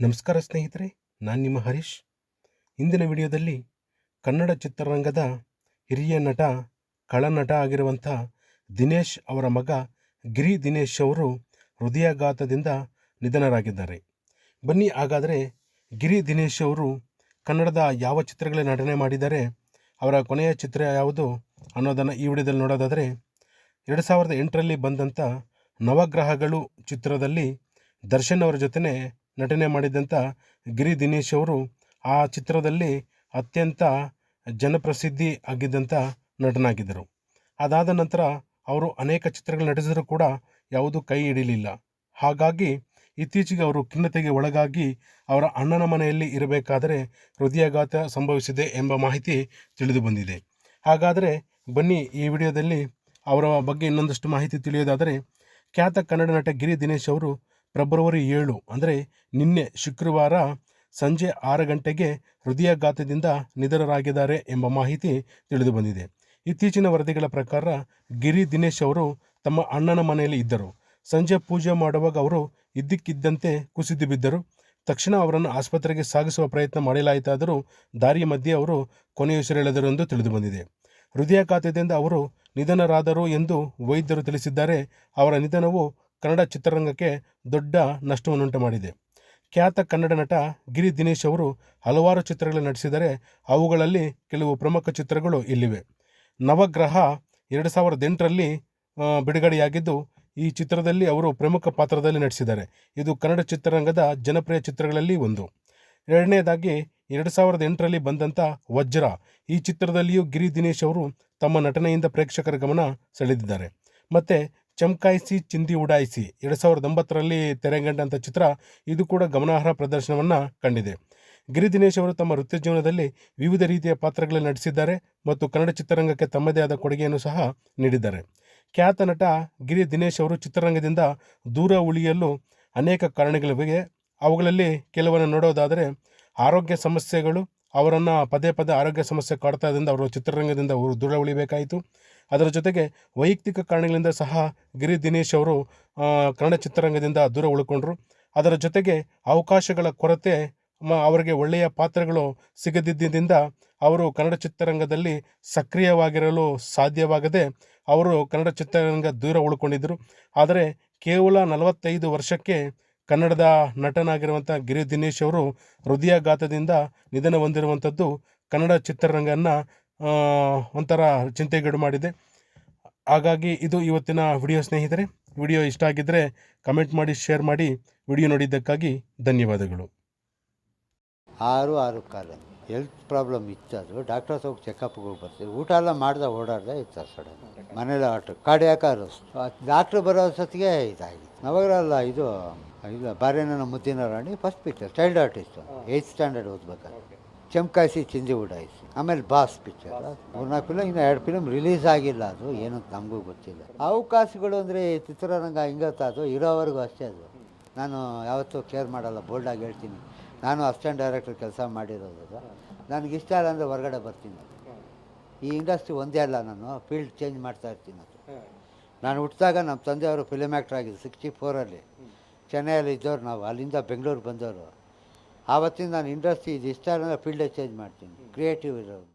ನಮಸ್ಕಾರ ಸ್ನೇಹಿತರೆ, ನಾನು ನಿಮ್ಮ ಹರೀಶ್. ಇಂದಿನ ವಿಡಿಯೋದಲ್ಲಿ ಕನ್ನಡ ಚಿತ್ರರಂಗದ ಹಿರಿಯ ನಟ, ಕಳನಟ ಆಗಿರುವಂಥ ದಿನೇಶ್ ಅವರ ಮಗ ಗಿರಿ ದಿನೇಶ್ ಅವರು ಹೃದಯಾಘಾತದಿಂದ ನಿಧನರಾಗಿದ್ದಾರೆ. ಬನ್ನಿ, ಹಾಗಾದರೆ ಗಿರಿ ದಿನೇಶ್ ಅವರು ಕನ್ನಡದ ಯಾವ ಚಿತ್ರಗಳಲ್ಲಿ ನಟನೆ ಮಾಡಿದ್ದಾರೆ, ಅವರ ಕೊನೆಯ ಚಿತ್ರ ಯಾವುದು ಅನ್ನೋದನ್ನು ಈ ವಿಡಿಯೋದಲ್ಲಿ ನೋಡೋದಾದರೆ, ಎರಡು ಸಾವಿರದ ಎಂಟರಲ್ಲಿ ಬಂದಂಥ ನವಗ್ರಹಗಳು ಚಿತ್ರದಲ್ಲಿ ದರ್ಶನ್ ಅವರ ಜೊತೆ ನಟನೆ ಮಾಡಿದಂಥ ಗಿರಿ ದಿನೇಶ್ ಅವರು ಆ ಚಿತ್ರದಲ್ಲಿ ಅತ್ಯಂತ ಜನಪ್ರಸಿದ್ಧಿ ಆಗಿದ್ದಂಥ ನಟನಾಗಿದ್ದರು. ಅದಾದ ನಂತರ ಅವರು ಅನೇಕ ಚಿತ್ರಗಳು ನಟಿಸಿದರೂ ಕೂಡ ಯಾವುದೂ ಕೈ ಹಿಡಿಲಿಲ್ಲ. ಹಾಗಾಗಿ ಇತ್ತೀಚೆಗೆ ಅವರು ಖಿನ್ನತೆಗೆ ಒಳಗಾಗಿ ಅವರ ಅಣ್ಣನ ಮನೆಯಲ್ಲಿ ಇರಬೇಕಾದರೆ ಹೃದಯಾಘಾತ ಸಂಭವಿಸಿದೆ ಎಂಬ ಮಾಹಿತಿ ತಿಳಿದು ಬಂದಿದೆ. ಹಾಗಾದರೆ ಬನ್ನಿ ಈ ವಿಡಿಯೋದಲ್ಲಿ ಅವರ ಬಗ್ಗೆ ಇನ್ನೊಂದಷ್ಟು ಮಾಹಿತಿ ತಿಳಿಯೋದಾದರೆ ಖ್ಯಾತ ಕನ್ನಡ ನಟ ಗಿರಿ ದಿನೇಶ್ ಅವರು ಫೆಬ್ರವರಿ ಏಳು ಅಂದರೆ ನಿನ್ನೆ ಶುಕ್ರವಾರ ಸಂಜೆ ಆರು ಗಂಟೆಗೆ ಹೃದಯಾಘಾತದಿಂದ ನಿಧನರಾಗಿದ್ದಾರೆ ಎಂಬ ಮಾಹಿತಿ ತಿಳಿದು ಬಂದಿದೆ. ಇತ್ತೀಚಿನ ವರದಿಗಳ ಪ್ರಕಾರ ಗಿರಿ ದಿನೇಶ್ ಅವರು ತಮ್ಮ ಅಣ್ಣನ ಮನೆಯಲ್ಲಿ ಇದ್ದರು. ಸಂಜೆ ಪೂಜೆ ಮಾಡುವಾಗ ಅವರು ಇದ್ದಕ್ಕಿದ್ದಂತೆ ಕುಸಿದು ಬಿದ್ದರು. ತಕ್ಷಣ ಅವರನ್ನು ಆಸ್ಪತ್ರೆಗೆ ಸಾಗಿಸುವ ಪ್ರಯತ್ನ ಮಾಡಲಾಯಿತಾದರೂ ದಾರಿಯ ಮಧ್ಯೆ ಅವರು ಕೊನೆಯುಸಿರೆಳೆದರು ಎಂದು ತಿಳಿದು ಬಂದಿದೆ. ಹೃದಯಾಘಾತದಿಂದ ಅವರು ನಿಧನರಾದರು ಎಂದು ವೈದ್ಯರು ತಿಳಿಸಿದ್ದಾರೆ. ಅವರ ನಿಧನವು ಕನ್ನಡ ಚಿತ್ರರಂಗಕ್ಕೆ ದೊಡ್ಡ ನಷ್ಟವನ್ನುಂಟು ಮಾಡಿದೆ ಖ್ಯಾತ ಕನ್ನಡ ನಟ ಗಿರಿ ದಿನೇಶ್ ಅವರು ಹಲವಾರು ಚಿತ್ರಗಳು ನಟಿಸಿದರೆ ಅವುಗಳಲ್ಲಿ ಕೆಲವು ಪ್ರಮುಖ ಚಿತ್ರಗಳು ಇಲ್ಲಿವೆ. ನವಗ್ರಹ ಎರಡು ಸಾವಿರದ ಎಂಟರಲ್ಲಿ ಬಿಡುಗಡೆಯಾಗಿದ್ದು ಈ ಚಿತ್ರದಲ್ಲಿ ಅವರು ಪ್ರಮುಖ ಪಾತ್ರದಲ್ಲಿ ನಟಿಸಿದ್ದಾರೆ. ಇದು ಕನ್ನಡ ಚಿತ್ರರಂಗದ ಜನಪ್ರಿಯ ಚಿತ್ರಗಳಲ್ಲಿ ಒಂದು. ಎರಡನೇದಾಗಿ, ಎರಡು ಸಾವಿರದ ಎಂಟರಲ್ಲಿ ಬಂದಂಥ ವಜ್ರ. ಈ ಚಿತ್ರದಲ್ಲಿಯೂ ಗಿರಿ ದಿನೇಶ್ ಅವರು ತಮ್ಮ ನಟನೆಯಿಂದ ಪ್ರೇಕ್ಷಕರ ಗಮನ ಸೆಳೆದಿದ್ದಾರೆ. ಮತ್ತು ಚಮಕಾಯಿಸಿ, ಚಿಂದಿ ಉಡಾಯಿಸಿ. ಎರಡು ಸಾವಿರದ ಒಂಬತ್ತರಲ್ಲಿ ತೆರೆಗಂಡಂಥ ಚಿತ್ರ ಇದು ಕೂಡ ಗಮನಾರ್ಹ ಪ್ರದರ್ಶನವನ್ನು ಕಂಡಿದೆ. ಗಿರಿ ದಿನೇಶ್ ಅವರು ತಮ್ಮ ವೃತ್ತಿ ಜೀವನದಲ್ಲಿ ವಿವಿಧ ರೀತಿಯ ಪಾತ್ರಗಳನ್ನು ನಟಿಸಿದ್ದಾರೆ ಮತ್ತು ಕನ್ನಡ ಚಿತ್ರರಂಗಕ್ಕೆ ತಮ್ಮದೇ ಆದ ಕೊಡುಗೆಯನ್ನು ಸಹ ನೀಡಿದ್ದಾರೆ. ಖ್ಯಾತ ನಟ ಗಿರಿ ದಿನೇಶ್ ಅವರು ಚಿತ್ರರಂಗದಿಂದ ದೂರ ಉಳಿಯಲು ಅನೇಕ ಕಾರಣಗಳಿವೆ. ಅವುಗಳಲ್ಲಿ ಕೆಲವನ್ನು ನೋಡೋದಾದರೆ ಆರೋಗ್ಯ ಸಮಸ್ಯೆಗಳು ಅವರನ್ನು ಪದೇ ಪದೇ ಆರೋಗ್ಯ ಸಮಸ್ಯೆ ಕಾಡ್ತಾ ಇದ್ದರಿಂದ ಅವರು ಚಿತ್ರರಂಗದಿಂದ ಅವರು ದೂರ ಉಳಿಬೇಕಾಯಿತು. ಅದರ ಜೊತೆಗೆ ವೈಯಕ್ತಿಕ ಕಾರಣಗಳಿಂದ ಸಹ ಗಿರಿ ದಿನೇಶ್ ಅವರು ಕನ್ನಡ ಚಿತ್ರರಂಗದಿಂದ ದೂರ ಉಳ್ಕೊಂಡ್ರು. ಅದರ ಜೊತೆಗೆ ಅವಕಾಶಗಳ ಕೊರತೆ ಅವರಿಗೆ ಒಳ್ಳೆಯ ಪಾತ್ರಗಳು ಸಿಗದಿದ್ದರಿಂದ ಅವರು ಕನ್ನಡ ಚಿತ್ರರಂಗದಲ್ಲಿ ಸಕ್ರಿಯವಾಗಿರಲು ಸಾಧ್ಯವಾಗದೆ ಅವರು ಕನ್ನಡ ಚಿತ್ರರಂಗ ದೂರ ಉಳ್ಕೊಂಡಿದ್ದರು ಆದರೆ ಕೇವಲ ನಲವತ್ತೈದು ವರ್ಷಕ್ಕೆ ಕನ್ನಡದ ನಟನಾಗಿರುವಂಥ ಗಿರಿ ದಿನೇಶ್ ಅವರು ಹೃದಯಾಘಾತದಿಂದ ನಿಧನ ಹೊಂದಿರುವಂಥದ್ದು ಕನ್ನಡ ಚಿತ್ರರಂಗನ ಒಂಥರ ಚಿಂತೆಗೀಡು ಮಾಡಿದೆ. ಹಾಗಾಗಿ ಇದು ಇವತ್ತಿನ ವಿಡಿಯೋ ಸ್ನೇಹಿತರೆ. ವಿಡಿಯೋ ಇಷ್ಟ ಆಗಿದ್ದರೆ ಕಮೆಂಟ್ ಮಾಡಿ, ಶೇರ್ ಮಾಡಿ. ವಿಡಿಯೋ ನೋಡಿದ್ದಕ್ಕಾಗಿ ಧನ್ಯವಾದಗಳು. ಆರು ಆರು ಕಾಲ. ಹೆಲ್ತ್ ಪ್ರಾಬ್ಲಮ್ ಇತ್ತು ಅದು ಡಾಕ್ಟರ್ಸ್ ಹೋಗಿ ಚೆಕಪ್ಗೆ ಹೋಗಿ ಬರ್ತೀವಿ ಊಟ ಎಲ್ಲ ಮಾಡ್ದೆ ಓಡಾಡ್ದೆ ಇತ್ತು ಸಡನ್ ಮನೇಲಿ ಆಟ ಕಾರ್ಡಿಯಾಕ ಡಾಕ್ಟ್ರು ಬರೋ ಸತ್ತಿಗೆ ಇದಾಗಿತ್ತು ನವಾಗರ ಅಲ್ಲ ಇದು ಇಲ್ಲ ಬಾರೇನ ಮುದ್ದಿನ ರಾಣಿ first picture child artist eighth standard ಓದ್ಬೇಕಾದ್ರೆ. ಚಮಕಾಯಿಸಿ ಚಿಂದಿ ಉಡಾಯಿಸಿ ಆಮೇಲೆ ಬಾಸ್ ಪಿಕ್ಚರ್ ಮೂರ್ನಾಲ್ಕು ಫಿಲಮ್ ಇನ್ನು ಎರಡು ಫಿಲಮ್ ರಿಲೀಸ್ ಆಗಿಲ್ಲ ಅದು ಏನು ನಮಗೂ ಗೊತ್ತಿಲ್ಲ. ಅವಕಾಶಗಳು ಅಂದರೆ ಚಿತ್ರರಂಗ ಹಿಂಗತ್ತ ಅದು ಇರೋವರೆಗೂ ಅಷ್ಟೇ ಅದು. ನಾನು ಯಾವತ್ತೂ ಕೇರ್ ಮಾಡಲ್ಲ ಬೋಲ್ಡಾಗಿ ಹೇಳ್ತೀನಿ. ನಾನು ಅಸಿಸ್ಟೆಂಟ್ ಡೈರೆಕ್ಟರ್ ಕೆಲಸ ಮಾಡಿರೋದು ನನಗೆ ಇಷ್ಟ ಇಲ್ಲ ಅಂದರೆ ಹೊರಗಡೆ ಬರ್ತೀನಿ ಈ ಇಂಡಸ್ಟ್ರಿ ಒಂದೇ ಅಲ್ಲ ನಾನು ಫೀಲ್ಡ್ ಚೇಂಜ್ ಮಾಡ್ತಾ ಇರ್ತೀನಿ ಅದು. ನಾನು ಹುಟ್ಟಿದಾಗ ನಮ್ಮ ತಂದೆಯವರು ಫಿಲಿಮ್ ಆ್ಯಕ್ಟರ್ ಆಗಿದ್ದು ಸಿಕ್ಸ್ಟಿ ಫೋರಲ್ಲಿ. ಚೆನ್ನೈಯಲ್ಲಿ ಇದ್ದವ್ರು ನಾವು ಅಲ್ಲಿಂದ ಬೆಂಗಳೂರು ಬಂದವರು. ಆವತ್ತಿಂದ ನಾನು ಇಂಡಸ್ಟ್ರಿ ಇದು ಇಷ್ಟ ಅಂದರೆ ಫೀಲ್ಡೇ ಚೇಂಜ್ ಮಾಡ್ತೀನಿ. ಕ್ರಿಯೇಟಿವ್ ಇರೋದು.